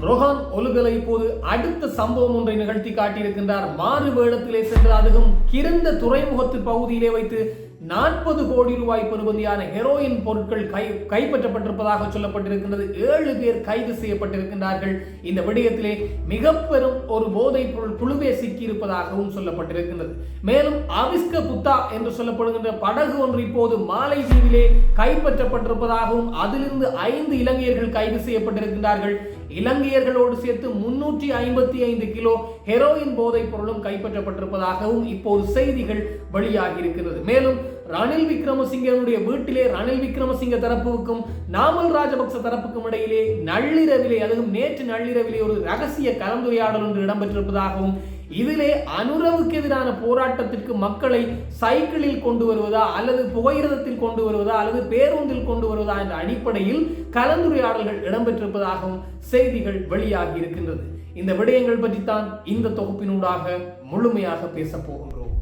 ரொஹான் ஒலுகலை இப்போது அடுத்த சம்பவம் ஒன்றை நிகழ்த்தி காட்டியிருக்கின்றார். மாறு வேடத்திலே சென்று அதுவும் கிருந்த துறைமுகத்து பகுதியிலே வைத்து நாற்பது கோடி ரூபாய் பெறுமதியான ஹெரோயின் பொருட்கள் கை கைப்பற்றப்பட்டிருப்பதாக சொல்லப்பட்டிருக்கின்றது. ஏழு பேர் கைது செய்யப்பட்டிருக்கின்றார்கள். இந்த விடயத்திலே மிக பெரும் ஒரு போதைப் பொருள் குழுவே சிக்கியிருப்பதாகவும் சொல்லப்பட்டிருக்கின்றது. மேலும் அவிஸ்க புத்தா என்று சொல்லப்படுகின்ற படகு ஒன்று இப்போது மாலைதீவிலே கைப்பற்றப்பட்டிருப்பதாகவும் அதிலிருந்து ஐந்து இலங்கையர்கள் கைது செய்யப்பட்டிருக்கின்றார்கள். இலங்கையர்களோடு சேர்த்து முன்னூற்றி ஐம்பத்தி ஐந்து கிலோ ஹெரோயின் போதைப் பொருளும் கைப்பற்றப்பட்டிருப்பதாகவும் இப்போது செய்திகள் வெளியாகி இருக்கிறது மேலும் ரணில் விக்ரமசிங்கனுடைய வீட்டிலே ரணில் விக்ரமசிங்க தரப்புக்கும் நாமல் ராஜபக்ச தரப்புக்கும் இடையிலே நள்ளிரவிலே அதுவும் நேற்று நள்ளிரவிலே ஒரு ரகசிய கலந்துரையாடல் ஒன்று இடம்பெற்றிருப்பதாகவும் இதிலே அனுரவுக்கு எதிரான போராட்டத்திற்கு மக்களை சைக்கிளில் கொண்டு வருவதா அல்லது புகையிரதத்தில் கொண்டு வருவதா அல்லது பேருந்தில் கொண்டு வருவதா என்ற அடிப்படையில் கலந்துரையாடல்கள் இடம்பெற்றிருப்பதாகவும் செய்திகள் வெளியாகி இருக்கின்றது. இந்த விடயங்கள் பற்றித்தான் இந்த தொகுப்பினூடாக முழுமையாக பேச போகின்றோம்.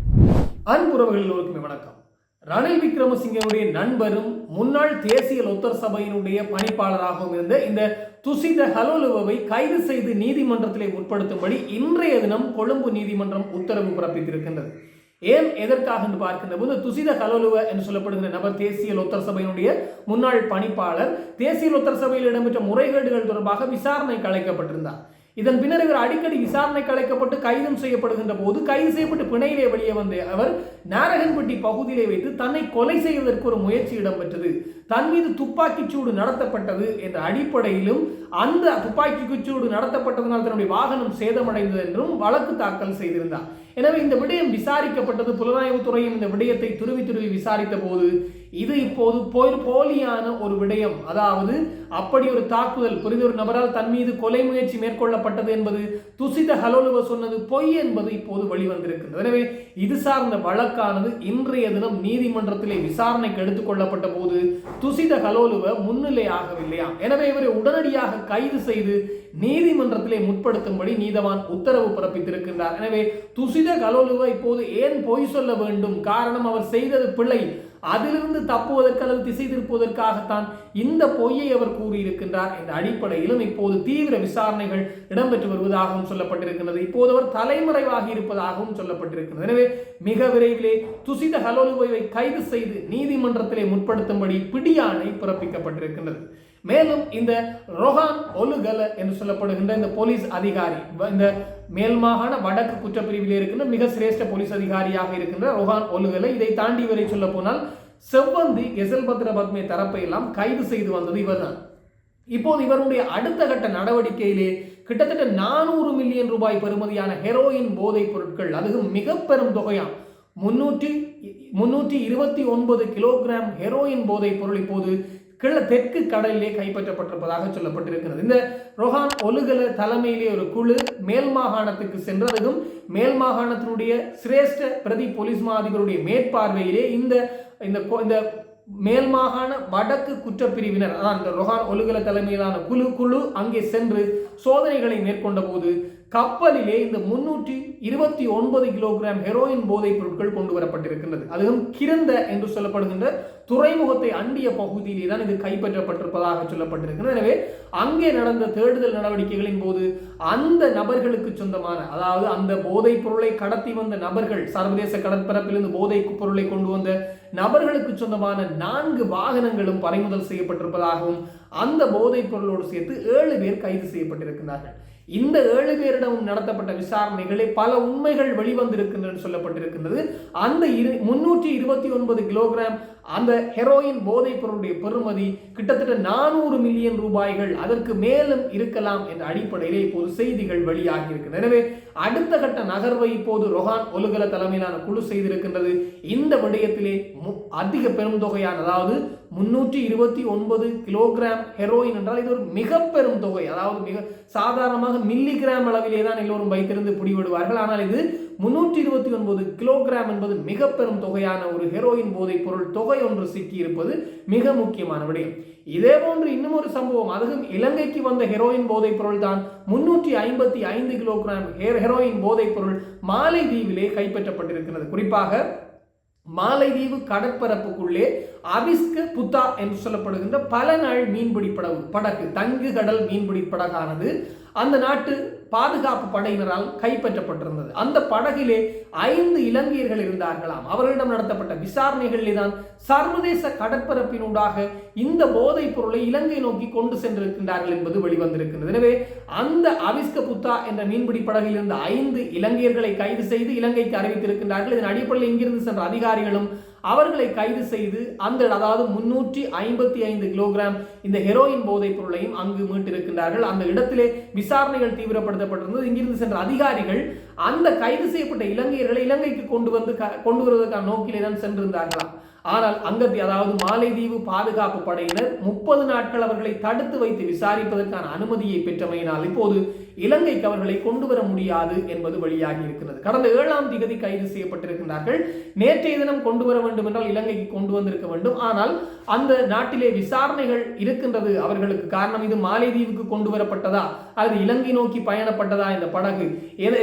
அன்புறவர்கள் எல்லோருக்குமே வணக்கம். ரணில் விக்ரமசிங்கனுடைய நண்பரும் முன்னாள் தேசிய லொத்தர் சபையினுடைய பணிப்பாளராகவும் இருந்த இந்த துசித ஹலோலுவை கைது செய்து நீதிமன்றத்திலே உட்படுத்தும்படி இன்றைய தினம் கொழும்பு நீதிமன்றம் உத்தரவு பிறப்பித்திருக்கின்றது. ஏன் எதற்காக என்று பார்க்கின்ற போது துசித கலோலுவ என்று சொல்லப்படுகிற நபர் தேசிய லொத்தர் சபையினுடைய முன்னாள் பணிப்பாளர் தேசிய லொத்தர் சபையில் இடம்பெற்ற முறைகேடுகள் தொடர்பாக விசாரணைக்கு அழைக்கப்பட்டிருந்தார். இதன் பின்னர் இவர் அடிக்கடி விசாரணைக்கு அழைக்கப்பட்டு கைதும் செய்யப்படுகின்ற போது கைது செய்யப்பட்டு பிணையிலே வெளியே வந்த அவர் நாரகன்பட்டி பகுதியிலே வைத்து தன்னை கொலை செய்வதற்கு ஒரு முயற்சி இடம்பெற்றது. தன் மீது துப்பாக்கிச் சூடு நடத்தப்பட்டது என்ற அடிப்படையிலும் அந்த துப்பாக்கி சூடு நடத்தப்பட்டதனால் தன்னுடைய வாகனம் சேதமடைந்தது என்றும் வழக்கு தாக்கல் செய்திருந்தார். எனவே இந்த விடயம் விசாரிக்கப்பட்டது புலனாய்வுத்துறையும் இந்த விடயத்தை துருவி துருவி விசாரித்த போது இது இப்போது போய் போலியான ஒரு விடயம். அதாவது அப்படி ஒரு தாக்குதல் புரிந்த ஒரு நபரால் தன் மீது கொலை முயற்சி மேற்கொள்ளப்பட்டது என்பது துசித ஹலோலுவ சொன்னது பொய் என்பது இப்போது வெளிவந்திருக்கிறது எனவே இது சார்ந்த வழக்கானது இன்றைய தினம் நீதிமன்றத்திலே விசாரணைக்கு எடுத்துக்கொள்ளப்பட்ட போது துசித ஹலோலுவ முன்னிலை ஆகவில்லையா? எனவே இவரை உடனடியாக கைது செய்து நீதிமன்றத்திலே முற்படுத்தும்படி நீதவான் உத்தரவு பிறப்பித்திருக்கின்றார். எனவே துசித கலோலுவ இப்போது ஏன் பொய் சொல்ல வேண்டும்? காரணம் அவர் செய்தது பிழை. அதிலிருந்து தப்புவதற்கு அல்லது திசை திருப்புவதற்காகத்தான் இந்த பொய்யை அவர் கூறியிருக்கின்றார் என்ற அடிப்படையிலும் இப்போது தீவிர விசாரணைகள் இடம்பெற்று வருவதாகவும் சொல்லப்பட்டிருக்கின்றது. இப்போது அவர் தலைமறைவாகி இருப்பதாகவும் சொல்லப்பட்டிருக்கிறது எனவே மிக விரைவிலே துசித ஹலோலுவை கைது செய்து நீதிமன்றத்திலே முற்படுத்தும்படி பிடியாணை பிறப்பிக்கப்பட்டிருக்கின்றது. மேலும் இந்த ரொஹான் ஒலுகல என்று சொல்லப்படுகின்ற இந்த போலீஸ் அதிகாரி இந்த மேல் மாகாண வடக்கு குற்றப்பிரிவில் இருக்கின்ற மிக சிரேஷ்ட போலீஸ் அதிகாரியாக இருக்கின்ற ரொஹான் ஒழுகலை இதை தாண்டி வரை சொல்ல போனால் செவ்வந்தி எசல்பத்ர பத்மே தரப்பை எல்லாம் கைது செய்து வந்தது இவர்தான். இப்போது இவருடைய அடுத்த கட்ட நடவடிக்கையிலே கிட்டத்தட்ட நானூறு மில்லியன் ரூபாய் பெறுமதியான ஹெரோயின் போதைப் பொருட்கள் அதுவும் மிக பெரும் தொகையாம். முன்னூற்றி முன்னூற்றி இருபத்தி ஒன்பது கிலோகிராம் ஹெரோயின் போதைப் பொருள் இப்போது கிழ தெற்கு கடலிலே கைப்பற்றப்பட்டிருப்பதாக சொல்லப்பட்டிருக்கிறது. இந்த ரொஹான் ஒலுகல தலைமையிலே ஒரு குழு மேல் மாகாணத்துக்கு சென்றதும் மேல் மாகாணத்தினுடைய சிரேஷ்ட பிரதி போலீஸ் மா மேற்பார்வையிலே இந்த இந்த இந்த மேல் மாகாண வடக்கு குற்றப்பிரிவினர் அதான் இந்த ரொஹான் ஒலுகல தலைமையிலான குழு குழு அங்கே சென்று சோதனைகளை மேற்கொண்ட போது கப்பலிலே இந்த முன்னூற்றி இருபத்தி ஒன்பது கிலோகிராம் ஹெரோயின் போதைப் பொருட்கள் கொண்டு வரப்பட்டிருக்கின்றது. அதுவும் கிரந்த என்று சொல்லப்படுகின்ற துறைமுகத்தை அண்டிய பகுதியிலே தான் இது கைப்பற்றப்பட்டிருப்பதாக சொல்லப்பட்டிருக்கிறது எனவே அங்கே நடந்த தேடுதல் நடவடிக்கைகளின் போது அந்த நபர்களுக்கு சொந்தமான அதாவது அந்த போதைப் பொருளை கடத்தி வந்த நபர்கள் சர்வதேச கடற்பரப்பிலிருந்து போதைப் பொருளை கொண்டு வந்த நபர்களுக்கு சொந்தமான நான்கு வாகனங்களும் பறிமுதல் செய்யப்பட்டிருப்பதாகவும் அந்த போதைப் பொருளோடு சேர்த்து ஏழு பேர் கைது செய்யப்பட்டிருக்கிறார்கள் இந்த ஏழு பேரிடமும் நடத்தப்பட்ட விசாரணைகளில் பல உண்மைகள் வெளிவந்திருக்கின்றன சொல்லப்பட்டிருக்கின்றது. அந்த இரு முன்னூற்றி இருபத்தி ஒன்பது கிலோகிராம் அந்த ஹெரோயின் போதைப் பொருளுடைய பெறுமதி கிட்டத்தட்ட நானூறு மில்லியன் ரூபாய்கள் அதற்கு மேலும் இருக்கலாம் என்ற அடிப்படையிலே இப்போது செய்திகள் வெளியாகி இருக்கின்றன எனவே அடுத்த கட்ட நகர்வை இப்போது ரொஹான் ஒலுகல தலைமையிலான குழு செய்திருக்கின்றது. இந்த விடயத்திலே அதிக பெரும் தொகையான அதாவது முன்னூற்றி இருபத்தி ஒன்பது கிலோகிராம் ஹெரோயின் என்றால் இது ஒரு மிக பெரும் தொகை. அதாவது மிக சாதாரணமாக மில்லிகிராம் அளவிலே தான் எல்லோரும் வைத்திருந்து பிடிவிடுவார்கள் ஆனால் இது முன்னூற்றி இருபத்தி ஒன்பது கிலோகிராம் என்பது மிக பெரும் தொகையான ஒரு ஹெரோயின் போதைப் பொருள் தொகை ஒன்று சிக்கி இருப்பது மிக முக்கியமான விடயம். இதே போன்று இன்னும் ஒரு சம்பவம். அதுவும் இலங்கைக்கு வந்த ஹெரோயின் போதைப் பொருள் தான் முன்னூற்றி ஐம்பத்தி ஐந்து கிலோகிராம் ஹெரோயின் போதைப் பொருள் மாலை தீவிலே கைப்பற்றப்பட்டிருக்கிறது. குறிப்பாக மாலைதீவு கடற்பரப்புக்குள்ளே அபிஸ்க புத்தா என்று சொல்லப்படுகின்ற பல நாள் மீன்பிடி படகு படகு தங்கு கடல் மீன்பிடி படகானது அந்த நாட்டு பாதுகாப்பு படையினரால் கைப்பற்றப்பட்டிருந்தது. அந்த படகிலே ஐந்து இலங்கையர்கள் இருந்தார்களாம். அவர்களிடம் நடத்தப்பட்ட விசாரணைகளிலே தான் சர்வதேச கடற்பரப்பினூடாக இந்த போதைப் பொருளை இலங்கை நோக்கி கொண்டு சென்றிருக்கின்றார்கள் என்பது வெளிவந்திருக்கின்றது. எனவே அந்த அவிஸ்க புத்தா என்ற மீன்பிடி படகில் இருந்த ஐந்து இலங்கையர்களை கைது செய்து இலங்கைக்கு அறிவித்திருக்கின்றார்கள். இதன் அடிப்படையில் இங்கிருந்து சென்ற அதிகாரிகளும் அவர்களை கைது செய்து அந்த அதாவது முன்னூற்றி ஐம்பத்தி ஐந்து கிலோகிராம் இந்த ஹெரோயின் போதைப் பொருளையும் அங்கு மீட்டிருக்கின்றார்கள். அந்த இடத்திலே விசாரணைகள் தீவிரப்படுத்தப்பட்டிருந்தது. இங்கிருந்து சென்ற அதிகாரிகள் அந்த கைது செய்யப்பட்ட இலங்கையர்களை இலங்கைக்கு கொண்டு வந்து கொண்டு வருவதற்கான நோக்கிலே தான் சென்றிருந்தார்களாம். ஆனால் அங்கத்தி அதாவது மாலைதீவு பாதுகாப்பு படையினர் முப்பது நாட்கள் அவர்களை தடுத்து வைத்து விசாரிப்பதற்கான அனுமதியை பெற்றமையினால் இப்போது இலங்கைக்கு அவர்களை கொண்டு வர முடியாது என்பது வெளியாகி இருக்கிறது. கடந்த ஏழாம் திகதி கைது செய்யப்பட்டிருக்கிறார்கள் நேற்றைய தினம் கொண்டு வர வேண்டும் என்றால் இலங்கைக்கு கொண்டு வந்திருக்க வேண்டும். ஆனால் அந்த நாட்டிலே விசாரணைகள் இருக்கின்றது. அவர்களுக்கு காரணம் இது மாலைதீவுக்கு கொண்டு வரப்பட்டதா? அல்லது இலங்கை நோக்கி பயணப்பட்டதா இந்த படகு?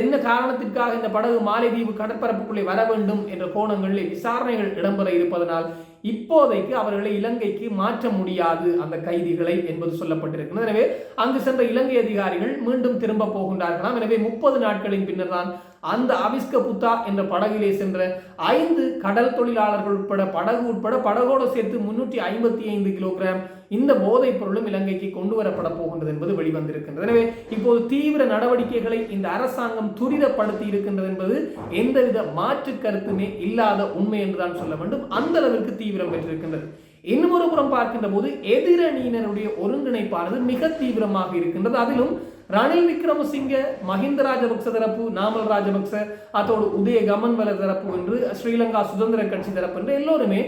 என்ன காரணத்திற்காக இந்த படகு மாலைதீவு கடற்பரப்புக்குள்ளே வர வேண்டும் என்ற கோணங்களில் விசாரணைகள் இடம்பெற இருப்பதனால் இப்போதைக்கு அவர்களை இலங்கைக்கு மாற்ற முடியாது அந்த கைதிகளை என்பது சொல்லப்பட்டிருக்கிறது. எனவே அங்கு சென்ற இலங்கை அதிகாரிகள் மீண்டும் திரும்ப போகின்றார்களாம். எனவே முப்பது நாட்களின் பின்னர் தான் அந்த அவிஸ்க புத்தா என்ற படகிலே சென்ற ஐந்து கடல் தொழிலாளர்கள் உட்பட படகு உட்பட படகோடு சேர்த்து முன்னூற்றி ஐம்பத்தி ஐந்து கிலோகிராம் இந்த போதைப் பொருளும் இலங்கைக்கு கொண்டு வரப்பட போகின்றது என்பது வெளிவந்திருக்கின்றது. எனவே இப்போது தீவிர நடவடிக்கைகளை இந்த அரசாங்கம் துரிதப்படுத்தி இருக்கின்றது என்பது எந்தவித மாற்று கருத்துமே இல்லாத உண்மை என்றுதான் சொல்ல வேண்டும். அந்த அளவிற்கு தீவிரம் பெற்றிருக்கின்றது. இன்னொரு புறம் பார்க்கின்ற போது எதிரணியினருடைய ஒருங்கிணைப்பானது மிக தீவிரமாக இருக்கின்றது. அதிலும் ரணில் விக்ரமசிங்க மஹிந்த ராஜபக்ச தரப்பு நாமல் ராஜபக்ச அதோடு உதய கமன்வல தரப்பு என்று ஸ்ரீலங்கா சுதந்திர கட்சி தரப்பு என்று எல்லோருமே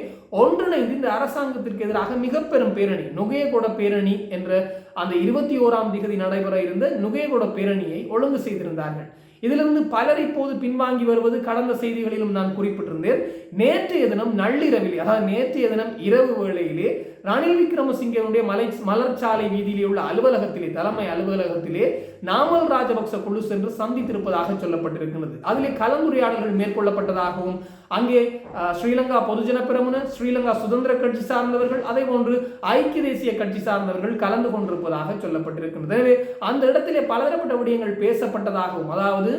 ஒன்றிணைந்து இந்த அரசாங்கத்திற்கு எதிராக மிக பெரும் பேரணி நுகையகொட பேரணி என்ற அந்த இருபத்தி ஓராம் திகதி நடைபெற இருந்த நுகையகொட பேரணியை ஒழுங்கு செய்திருந்தார்கள். இதிலிருந்து பலர் இப்போது பின்வாங்கி வருவது கடந்த செய்திகளிலும் நான் குறிப்பிட்டிருந்தேன். நேற்றைய தினம் நள்ளிரவிலே அதாவது நேற்றைய தினம் இரவு வேளையிலே ரணில் விக்ரமசிங்கனுடைய மலை மலர்ச்சாலை வீதியிலே உள்ள அலுவலகத்திலே தலைமை அலுவலகத்திலே நாமல் ராஜபக்ச குழு சென்று சந்தித்திருப்பதாக சொல்லப்பட்டிருக்கிறது அதிலே கலந்துரையாடல்கள் மேற்கொள்ளப்பட்டதாகவும் அங்கே ஸ்ரீலங்கா பொதுஜன பிரமுன ஸ்ரீலங்கா சுதந்திர கட்சி சார்ந்தவர்கள் அதே போன்று ஐக்கிய தேசிய கட்சி சார்ந்தவர்கள் கலந்து கொண்டிருப்பதாக சொல்லப்பட்டிருக்கிறது எனவே அந்த இடத்திலே பலதரப்பட்ட விடயங்கள் பேசப்பட்டதாகவும் அதாவது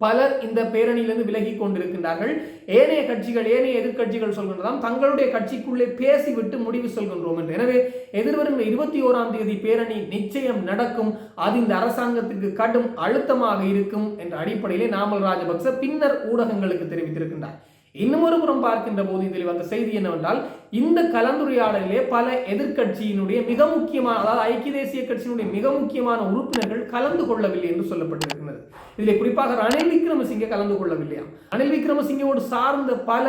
பலர் இந்த பேரணியிலிருந்து விலகி கொண்டிருக்கின்றார்கள். ஏனைய கட்சிகள் ஏனைய எதிர்கட்சிகள் சொல்கின்றதாம் தங்களுடைய கட்சிக்குள்ளே பேசிவிட்டு முடிவு சொல்கின்றோம் என்று. எனவே எதிர்வரும் இருபத்தி ஓராம் தேதி பேரணி நிச்சயம் நடக்கும். அது இந்த அரசாங்கத்திற்கு கடும் அழுத்தமாக இருக்கும் என்ற அடிப்படையிலே நாமல் ராஜபக்ச பின்னர் ஊடகங்களுக்கு தெரிவித்திருக்கின்றார். இன்னும் ஒரு புறம் பார்க்கின்ற போது இதில் வந்த செய்தி என்னவென்றால் இந்த கலந்துரையாடலிலே பல எதிர்கட்சியினுடைய மிக முக்கியமான அதாவது ஐக்கிய தேசிய கட்சியினுடைய மிக முக்கியமான உறுப்பினர்கள் கலந்து கொள்ளவில்லை என்று சொல்லப்பட்டது இதில் குறிப்பாக ரணில் விக்ரமசிங்க கலந்து கொள்ளவில்லையா ரணில் விக்ரமசிங்கோடு சார்ந்த பல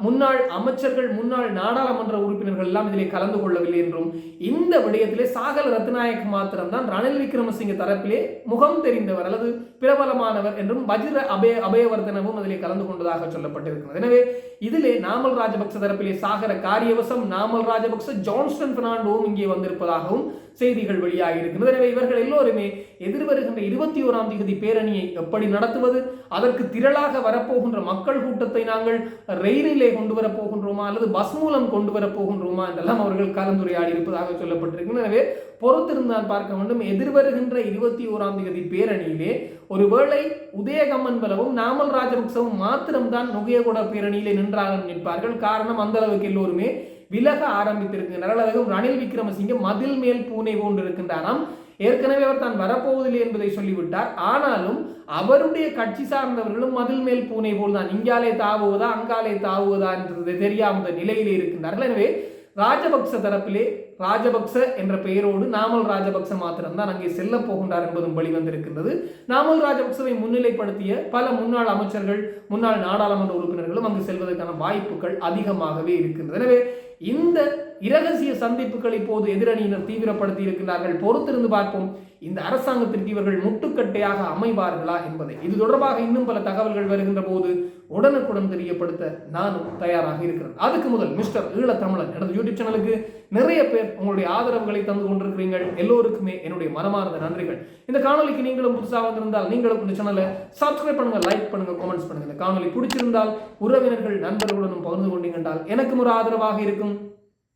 முன்னாள் அமைச்சர்கள் முன்னாள் நாடாளுமன்ற உறுப்பினர்கள் எல்லாம் இதிலே கலந்து கொள்ளவில்லை என்றும் இந்த விடயத்திலே சாகல் ரத்நாயக் மாத்திரம்தான் ரணில் விக்ரமசிங்க தரப்பிலே முகம் தெரிந்தவர் அல்லது பிரபலமானவர் என்றும் வஜ்ர அபய அபயவர்தனவும் அதிலே கலந்து கொண்டதாக சொல்லப்பட்டிருக்கிறது. எனவே இதிலே நாமல் ராஜபக்ச தரப்பிலே சாகர காரியவசம் நாமல் ராஜபக்ச ஜான்ஸ்டன் பெர்னாண்டோவும் இங்கே வந்திருப்பதாகவும் செய்திகள் வெளியாகி இருக்கிறது எனவே இவர்கள் எல்லோருமே எதிர்வருகின்ற இருபத்தி ஓராம் தேதி பேரணியை எப்படி நடத்துவது அதற்கு திரளாக வரப்போகின்ற மக்கள் கூட்டத்தை நாங்கள் ரயிலிலே கொண்டு வர போகின்றோமா அல்லது பஸ் மூலம் கொண்டு வர போகின்றோமா என்றெல்லாம் அவர்கள் கலந்துரையாடி இருப்பதாக சொல்லப்பட்டிருக்கிறது. எனவே பொறுத்திருந்தால் பார்க்க வேண்டும். எதிர்வருகின்ற இருபத்தி ஓராம் தேதி பேரணியிலே ஒருவேளை உதயகம்மன் பலவும் நாமல் ராஜபக்சவும் மாத்திரம்தான் நுகையகோட பேரணியிலே நின்றாக நிற்பார்கள் காரணம் அந்த அளவுக்கு எல்லோருமே விலக ஆரம்பித்திருக்கின்றனர். அல்லது ரணில் விக்ரமசிங்க மதில் மேல் பூனை போன்றிருக்கின்றாராம் ஏற்கனவே அவர் தான் வரப்போவதில்லை என்பதை சொல்லிவிட்டார். ஆனாலும் அவருடைய கட்சி சார்ந்தவர்களும் மதில் மேல் பூனை போல் தான் இங்காலே தாவுவதா அங்காலே தாவுவதா என்றது தெரியாத நிலையிலே இருக்கின்றார்கள். எனவே ராஜபக்ச தரப்பிலே ராஜபக்ச என்ற பெயரோடு நாமல் ராஜபக்ச மாத்திரம்தான் அங்கே செல்ல போகின்றார் என்பதும் வெளிவந்திருக்கின்றது. நாமல் ராஜபக்சவை முன்னிலைப்படுத்திய பல முன்னாள் அமைச்சர்கள் முன்னாள் நாடாளுமன்ற உறுப்பினர்களும் அங்கு செல்வதற்கான வாய்ப்புகள் அதிகமாகவே இருக்கின்றது. எனவே இந்த இரகசிய சந்திப்புகள் இப்போது எதிரணியினர் தீவிரப்படுத்தி இருக்கிறார்கள். பொறுத்திருந்து பார்ப்போம். இந்த அரசாங்கத்திற்கு இவர்கள் முட்டுக்கட்டையாக அமைவார்களா என்பதை. இது தொடர்பாக இன்னும் பல தகவல்கள் வருகின்ற போது உடனுக்குடன் தெரியப்படுத்த நானும் தயாராக இருக்கிறேன். அதுக்கு முதல் மிஸ்டர் ஈழத்தமிழன் எனது யூடியூப் சேனலுக்கு நிறைய பேர் உங்களுடைய ஆதரவுகளை தந்து கொண்டிருக்கிறீர்கள். எல்லோருக்குமே என்னுடைய மனமார்ந்த நன்றிகள். இந்த காணொலிக்கு நீங்களும் புதுசாக வந்திருந்தால் நீங்களும் இந்த சேனலை சப்ஸ்கிரைப் பண்ணுங்க லைக் பண்ணுங்க கமெண்ட்ஸ் பண்ணுங்க. இந்த காணொலி பிடிச்சிருந்தால் உறவினர்கள் நண்பர்களுடனும் பகிர்ந்து கொண்டீங்கன்றால் எனக்கும் ஒரு ஆதரவாக இருக்கும்.